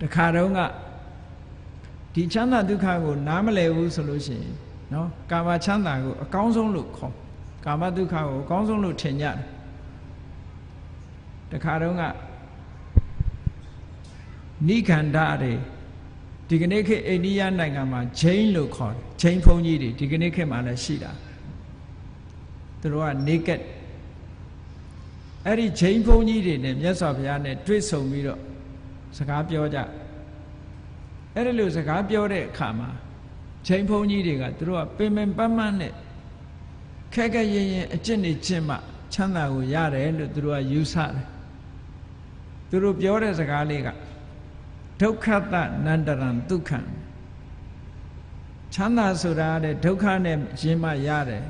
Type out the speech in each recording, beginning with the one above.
တခါတုန်းကဒီချမ်းသာဒုက္ခကိုနားမလည်ဘူးဆိုလို့ရှိရင်နော်ကာမချမ်းသာကိုအကောင်းဆုံးလို့ခေါ်ကာမဒုက္ခကိုအကောင်းဆုံးလို့ထင်ကြတယ်တခါတုန်းကနိခန္ဓာတွေဒီကနေ့ခေတ်အိန္ဒိယနိုင်ငံမှာဂျိန်းလို့ခေါ်တယ်ဂျိန်းဘုန်းကြီးတွေဒီကနေ့ခေတ်မှာလည်းရှိတာသူတို့က naked အဲ့ဒီဂျိန်းဘုန်းကြီးတွေနဲ့မြတ်စွာဘုရားနဲ့တွေ့ဆုံပြီးတော့ စကားပြောကြအဲ့ဒီလိုစကားပြောတဲ့အခါမှာဂျိန်းဘုန်းကြီးတွေကသူတို့ကပင်ပင်ပန်းပန်းနဲ့ခက်ခက်ရင်ရင်အကျင့်နေချင်းမှချမ်းသာကိုရတယ်လို့သူတို့ကယူဆတယ်သူတို့ပြောတဲ့စကားလေးကဒုက္ခတနန္တရံဒုက္ခံချမ်းသာဆိုတာတဲ့ဒုက္ခနဲ့ရင်းမှရတယ်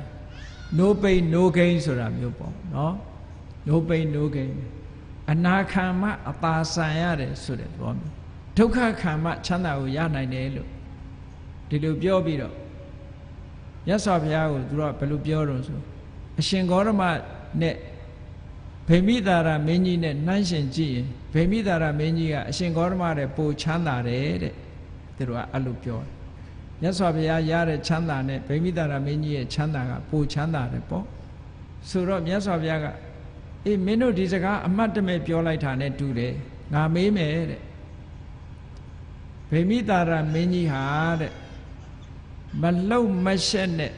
no pain no gain ဆိုတာမျိုးပေါ့နော် no pain no gain အနာခံမှအပါဆန်ရတယ်ဆိုတဲ့သဘောမျိုးဒုက္ခခံမှချမ်းသာကိုရနိုင်တယ်လို့ဒီလိုပြောပြီးတော့မြတ်စွာဘုရားကိုသူတို့ကဘယ်လိုပြောတော့ဆိုအရှင်ဂေါရမနဲ့ဗိမိတာရမင်းကြီးနဲ့နှိုင်းရှင်ကြည့်ရင်ဗိမိတာရမင်းကြီးကအရှင်ဂေါရမတဲ့ပိုချမ်းသာတယ်တဲ့သူတို့ကအဲ့လိုပြောတယ်မြတ်စွာဘုရားရတဲ့ချမ်းသာနဲ့ဗိမိတာရမင်းကြီးရဲ့ချမ်းသာကပိုချမ်းသာတယ်ပေါ့ဆိုတော့မြတ်စွာဘုရားက အေးမင်းတို့ဒီစကားအမှတ်တမဲ့ပြောလိုက်တာနဲ့တူတယ်ငါမေးမယ်တဲ့ဗိမိတာရမင်းကြီးဟာတဲ့မလှုပ်မရှက်နဲ့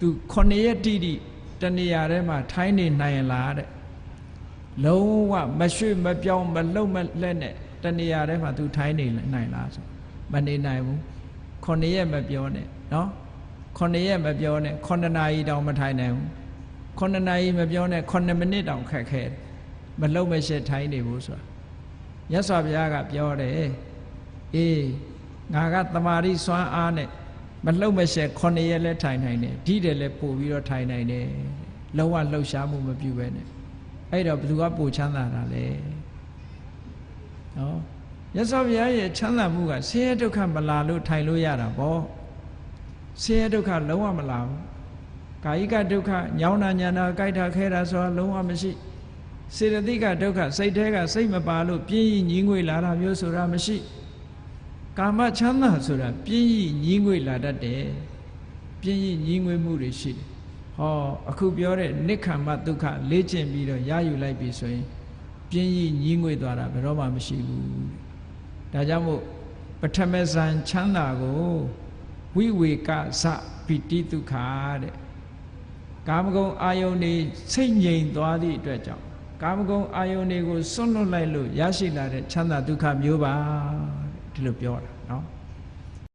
သူခொနရက်တိတိတနေရာထဲမှာထိုင်းနေနိုင်လားတဲ့လုံးဝမရွှေ့မပြောင်းမလှုပ်မလက်နဲ့တနေရာထဲမှာသူထိုင်းနေနိုင်လားဆိုမနေနိုင်ဘူးခொနရက်မပြောနဲ့နော်ခொနရက်မပြောနဲ့ခொနနာရီတောင်မထိုင်နိုင်ဘူး ခொနနာရီမပြောနဲ့ခொနမိနစ်တောင်ခက်ခဲတယ်မလှုပ်မရှက်ထိုင်းနေဘူးဆိုတာမြတ်စွာဘုရားကပြောတယ်အေးငါကတမာရီစွမ်းအားနဲ့မလှုပ်မရှက်9ရက်လဲထိုင်နိုင်တယ်ဒီတယ်လဲပို့ပြီးတော့ထိုင်နိုင်တယ်လုံးဝလှုပ်ရှားမှုမပြုဘဲနဲ့အဲ့တော့ဘယ်သူကပို့ချမ်းသာတာလဲနော်ရသော်ဘုရားရဲ့ချမ်းသာမှုကဆင်းရဲဒုက္ခမလာလို့ထိုင်လို့ရတာပေါ့ဆင်းရဲဒုက္ခလုံးဝမလာဘူး ကာယိကဒုက္ခညောင်းတာညာနာကြိုက်တာခဲတာဆိုတာလုံးဝမရှိစေတသိက်ကဒုက္ခစိတ်แท้ကစိတ်မပါလို့ပြင်းရင်ညီးငွေလာတာမျိုးဆိုတာမရှိကာမချမ်းသာဆိုတာပြင်းရညီးငွေလာတတ်တယ်ပြင်းရညီးငွေမှုတွေရှိတယ်ဟောအခုပြောတဲ့နိခမ္မဒုက္ခလေ့ကျင့်ပြီးတော့ရယူလိုက်ပြီဆိုရင်ပြင်းရညီးငွေသွားတာဘယ်တော့မှမရှိဘူးဒါကြောင့်မို့ပထမဇန်ချမ်းသာကိုဝိဝေကဇပိတိဒုက္ခတဲ့ ကာမဂုဏ်အာယုန်တွေစိတ်ငြိမ်သွားသည့်အတွက်ကြောင့်ကာမဂုဏ်အာယုန်တွေကိုစွန့်လွတ်လိုက်လို့ရရှိလာတဲ့ချမ်းသာဒုက္ခမျိုးပါဒီလိုပြောတာ